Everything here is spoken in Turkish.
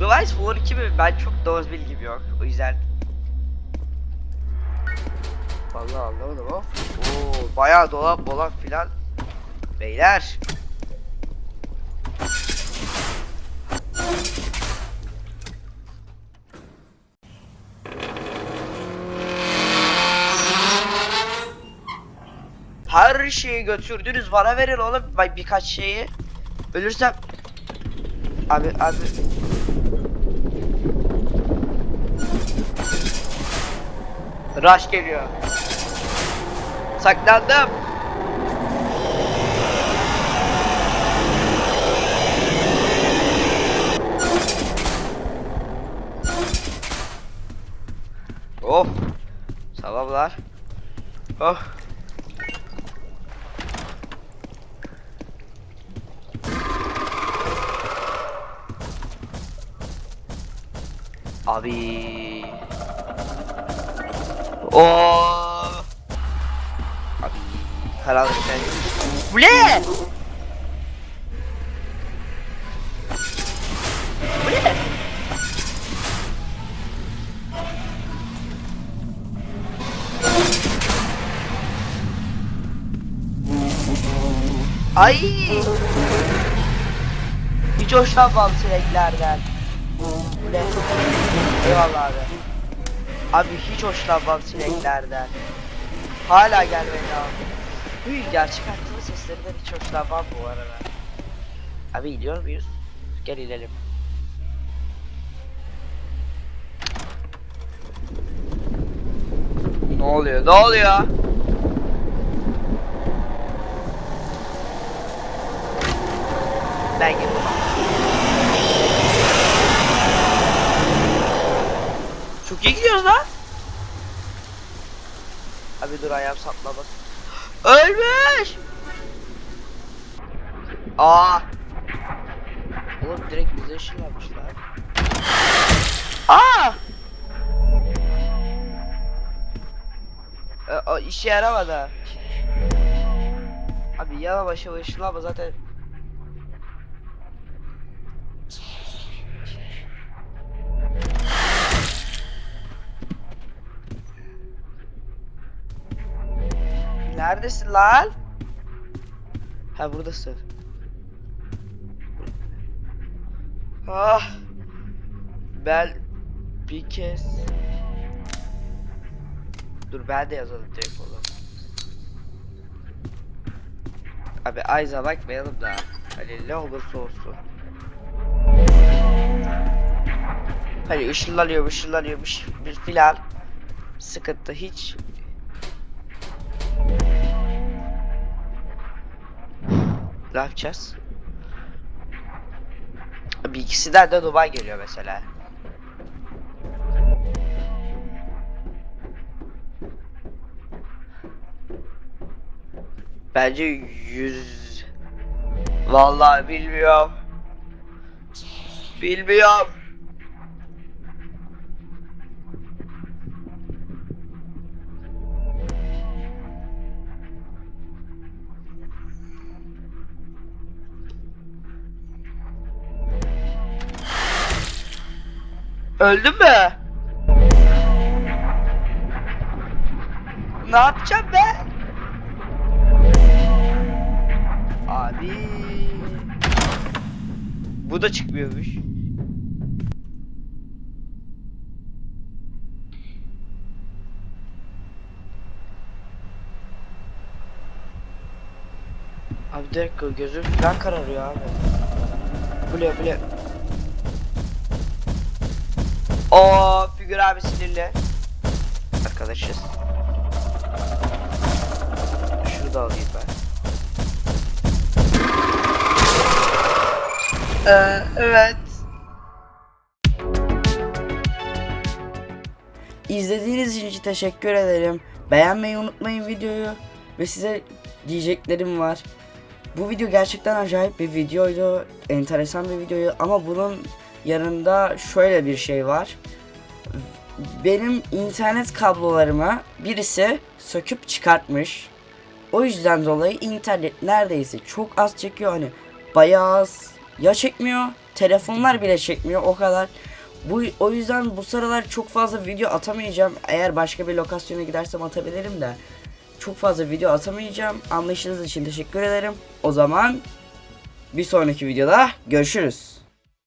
Rise War 2 mi? Ben çok doğru bilgim yok. O yüzden. Vallahi anlamadım ama. Oo, bayağı dolap dolap filan. Beyler. Her şeyi götürdünüz bana verin oğlum birkaç şeyi. Ölürsem Abi abi Rush geliyor. Saklandım. Oh. Sabahlar. Oh. Abi. Oo. Abi karanlık sen. Bu ne? Ay! Hiç hoşlanmam sineklerden. Ne? Eyvallah abi. Abi hiç hoşlanmam sineklerden. Hala gelmedi abi. Hüy gerçek hayatta seslerinden hiç hoşlanmam bu arada. Abi gidiyor muyuz? Gel inelim. Ne oluyor? Ne oluyor? Ben gidiyorum. Çok iyi gidiyoruz lan. Abi dur ayağım saplamasın. Ölmüş. Aa. Oğlum direkt bize ışın yapmışlar. Aa. E, o işe yaramadı. Abi yana başa ışınlama zaten. Neredesin lan? Ha buradasın. Ah. Ben bir kez Dur ben de yazalım direkt onu. Abi Ayza bakmayalım da. Hani ne olursa olsun. Hani ışınlanıyor ışınlanıyormuş bir filan. Sıkıntı hiç Ne yapacağız? Bir ikisinden de Dubai geliyor mesela. Bence yüz... Vallahi bilmiyorum. Bilmiyorum. Öldün mü? Ne yapacağım ben? Abi. Bu da çıkmıyormuş. Abi dakika gözüm falan kararıyor abi. Bu ne O figür abi sinirli. Arkadaşız. Şunu da alayım ben. Ee, evet. İzlediğiniz için teşekkür ederim. Beğenmeyi unutmayın videoyu ve size diyeceklerim var. Bu video gerçekten acayip bir videoydu. Enteresan bir videoydu ama bunun yanında şöyle bir şey var. Benim internet kablolarımı birisi söküp çıkartmış. O yüzden dolayı internet neredeyse çok az çekiyor hani bayağı az ya çekmiyor, telefonlar bile çekmiyor o kadar. Bu o yüzden bu sıralar çok fazla video atamayacağım. Eğer başka bir lokasyona gidersem atabilirim de. Çok fazla video atamayacağım. Anlayışınız için teşekkür ederim. O zaman bir sonraki videoda görüşürüz.